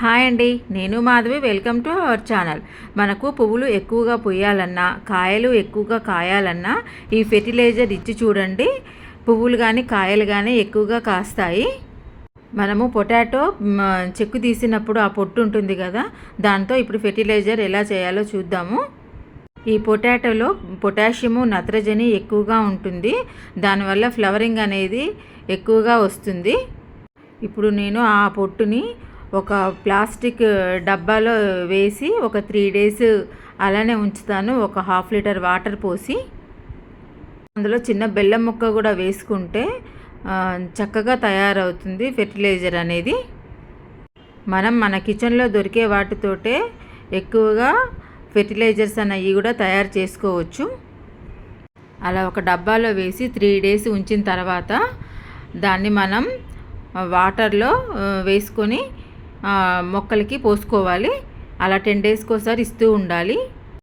Hi అండి. నేను Madhavi. Welcome to our channel. మనకు పువ్వులు ఎక్కువగా పుయ్యాలన్నా కాయలు ఎక్కువగా కాయాలన్నా ఈ ఫెర్టిలైజర్ ఇచ్చి చూడండి. పువ్వులు కానీ కాయలు కానీ ఎక్కువగా కాస్తాయి. మనము పొటాటో చెక్కు తీసినప్పుడు ఆ పొట్టు ఉంటుంది కదా దాంతో ఇప్పుడు ఫెర్టిలైజర్ ఎలా చేయాలో చూద్దాము. ఈ పొటాటోలో పొటాషియము నత్రజని ఎక్కువగా ఉంటుంది. దానివల్ల ఫ్లవరింగ్ అనేది ఎక్కువగా వస్తుంది. ఇప్పుడు నేను ఆ పొట్టుని ఒక ప్లాస్టిక్ డబ్బాలో వేసి ఒక త్రీ డేస్ అలానే ఉంచుతాను. ఒక హాఫ్ లీటర్ వాటర్ పోసి అందులో చిన్న బెల్లం ముక్క కూడా వేసుకుంటే చక్కగా తయారవుతుంది ఫెర్టిలైజర్ అనేది. మనం మన కిచెన్లో దొరికే వాటితోటే ఎక్కువగా ఫెర్టిలైజర్స్ అనేవి కూడా తయారు చేసుకోవచ్చు. అలా ఒక డబ్బాలో వేసి త్రీ డేస్ ఉంచిన తర్వాత దాన్ని మనం వాటర్లో వేసుకొని మొక్కలకి పోసుకోవాలి. అలా టెన్ డేస్కి ఒకసారి ఇస్తూ ఉండాలి.